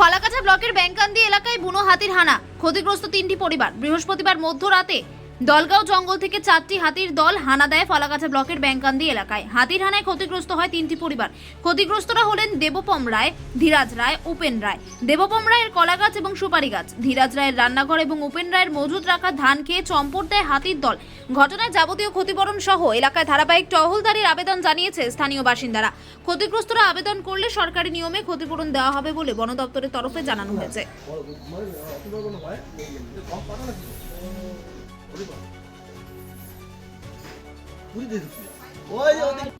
ফালাকাটা ব্লকের ব্যাংকান্দি এলাকায় বুনো হাতির হানা। ক্ষতিগ্রস্ত তিনটি পরিবার। বৃহস্পতিবার মধ্যরাতে দলগাঁও জঙ্গল থেকে চারটি হাতির দল হানা দেয় ফালাকাটা ব্লকের ব্যাংকান্দি এলাকায়। হাতির হানায় ক্ষতিগ্রস্ত হয় তিনটি পরিবার। ক্ষতিগ্রস্তরা হলেন দেবপম রায়, ধীরাজ রায়, উপেন রায়। দেবপম রায়ের কলা গাছ এবং সুপারি গাছ। ধীরাজ রায়ের রান্নাঘর এবং উপেন রায়ের মজুদ রাখা ধান খেয়ে চম্পট দেয় হাতির দল। ঘটনায় যাবতীয় ক্ষতিপূরণ সহ এলাকায় ধারাবাহিক টহলদারির আবেদন জানিয়েছে স্থানীয় বাসিন্দারা। ক্ষতিগ্রস্তরা আবেদন করলে সরকারি নিয়মে ক্ষতিপূরণ দেওয়া হবে বলে বন দপ্তরের তরফে জানানো হয়েছে। 우리 봐. 우리 대륙. 와, 이제 어디.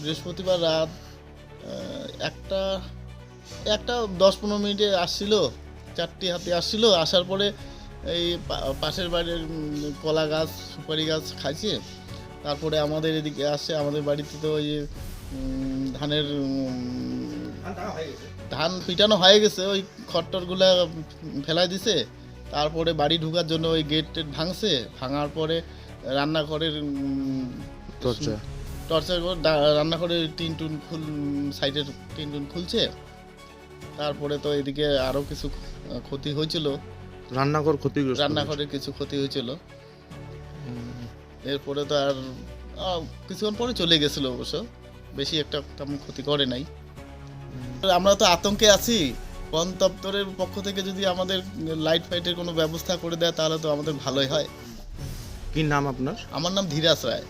বৃহস্পতিবার রাত একটা একটা দশ পনেরো মিনিটে আসছিল, চারটি হাতে আসছিল, আসার পরে এই পাশের বাড়ির কলা গাছ, সুপারি গাছ খাইছে, তারপরে আমাদের এদিকে আসে, আমাদের বাড়িতে তো ওই ধানের ধান হয়ে পিটানো হয়ে গেছে ওই খট্টরগুলা ফেলাই দিছে। তারপরে বাড়ি ঢোকার জন্য ওই গেট ভাঙছে ভাঙার পরে রান্নাঘরের টর্চার করে রান্নাঘরের টিন টুন খুল সাইডের টিন টুন খুলছে। তারপরে তো এদিকে আরও কিছু ক্ষতি হয়েছিল। রান্নাঘর ক্ষতিগ্রস্ত রান্নাঘরের কিছু ক্ষতি হয়েছিল। এরপরে তো আর কিছুক্ষণ পরে চলে গেছিল অবশ্য। বেশি একটা তেমন ক্ষতি করে নাই। আমরা তো আতঙ্কে আছি। বন দপ্তরের পক্ষ থেকে যদি আমাদের লাইট ফাইটের কোনো ব্যবস্থা করে দেয় তাহলে তো আমাদের ভালোই হয়। কি নাম আপনার? আমার নাম ধীরাজ রায়।